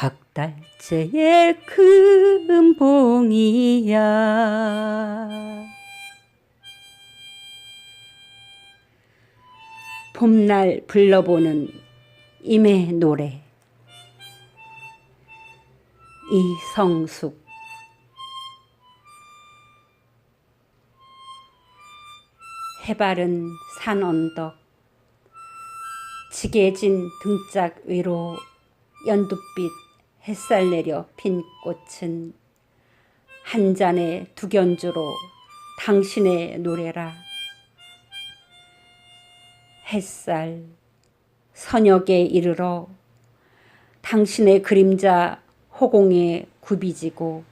박달재의 큰 봉이야. 봄날 불러보는 임의 노래. 이성숙. 해바른 산 언덕. 지게진 등짝 위로 연두빛 햇살 내려 핀 꽃은 한 잔의 두 견주로 당신의 노래라. 햇살 선역에 이르러 당신의 그림자 호공에 굽이지고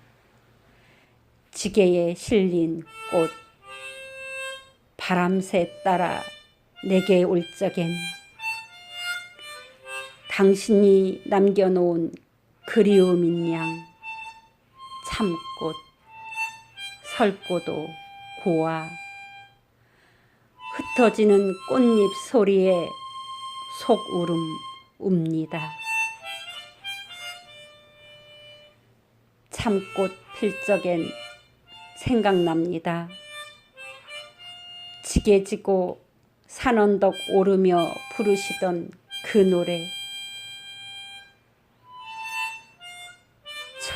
지게에 실린 꽃 바람새 따라 내게 올 적엔 당신이 남겨놓은 그리움인 양 참꽃 설꽃도 고와 흩어지는 꽃잎 소리에 속울음 웁니다. 참꽃 필 적엔 생각납니다. 지게지고 산언덕 오르며 부르시던 그 노래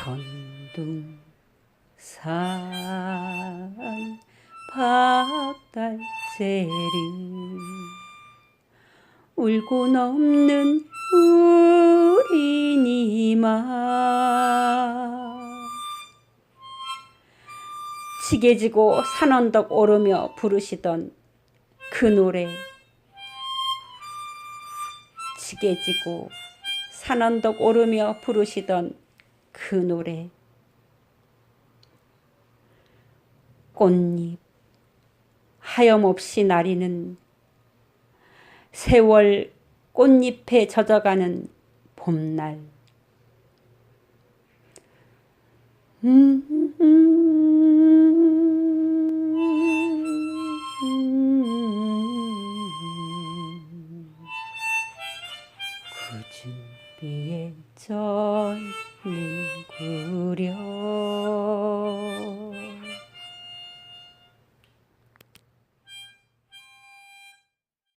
천둥산 박달재를 울고 넘는 우리 니마. 지게지고 산언덕 오르며 부르시던 그 노래. 지게지고 산언덕 오르며 부르시던 그 노래 꽃잎 하염없이 나리는 세월 꽃잎에 젖어가는 봄날 굳은 이에 전님 구려.